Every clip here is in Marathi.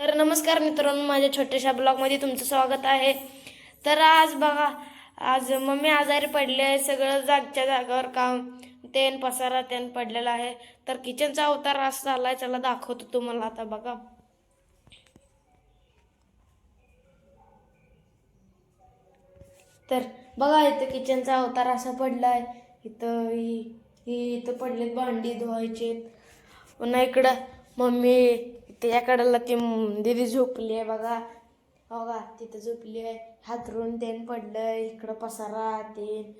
तर नमस्कार मित्रांनो माझ्या छोट्याशा ब्लॉगमध्ये तुमचं स्वागत आहे. तर आज बघा आज मम्मी आजारी पडली आहे सगळं जागच्या जागावर काम तेन पसारा तेन पडलेला आहे. तर किचनचा अवतार असा झालाय चला दाखवतो तुम्हाला आता बघा. तर बघा इथं किचनचा अवतार असा पडलाय. इथं ही ही इथं पडलेत भांडी धुवायचे पुन्हा इकडं मम्मी त्याकडला ती दिदी दीदी झोपली आहे बघा हो बघा तिथं झोपली आहे हातरून तेन पडलं इकडं पसारा तेन.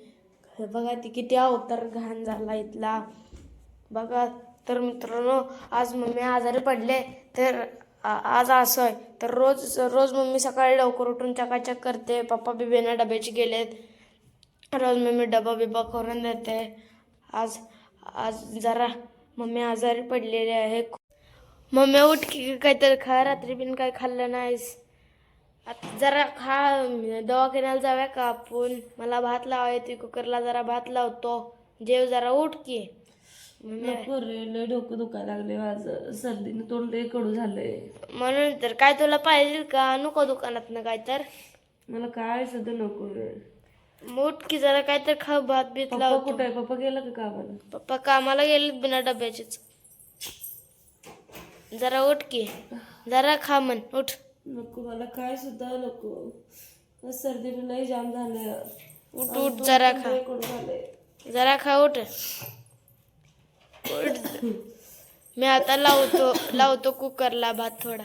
बघा ती किती अवतार घाण झाला इथला. बघा तर मित्रांनो आज मम्मी आजारी पडले तर आज असं आहे. तर रोज रोज मम्मी सकाळी लवकर उठून चकाचक करते. पप्पा बी डब्याची डब्याचे गेलेत. रोज मम्मी डबा बिबा करून देते. आज आज जरा मम्मी आजारी पडलेली आहे. मम्मी उठ की काहीतरी खा रात्री बिन काय खाल्लं नाहीस. आता जरा खा दवाखान्याला जाऊया का आपण? मला भात लावायचे कुकरला जरा भात लावतो. जेव जरा उठ की. मम्मी नको रे लय डोकं दुखायला लागले माझं. सर्दीने तोंड लय कडू झालंय. म्हणून तर काय तुला पाहिजे का? नको दुकानात ना काय तर मला काय सध्या नको रे. उठ की जरा काय तर खा भात बीत पप्पा लावतो. कुठे आहे? पप्पा गेला का कामाला? पप्पा कामाला गेलेत बिना डब्याचेच. जरा उठ की. जरा खा म्हण उठ. नको मला काय सुद्धा नको. सर्दीने लय जाम झालंय. उठ उठ जरा खा. जरा खा उठ. उठ मी आता लावतो लावतो कुकरला भात थोडा.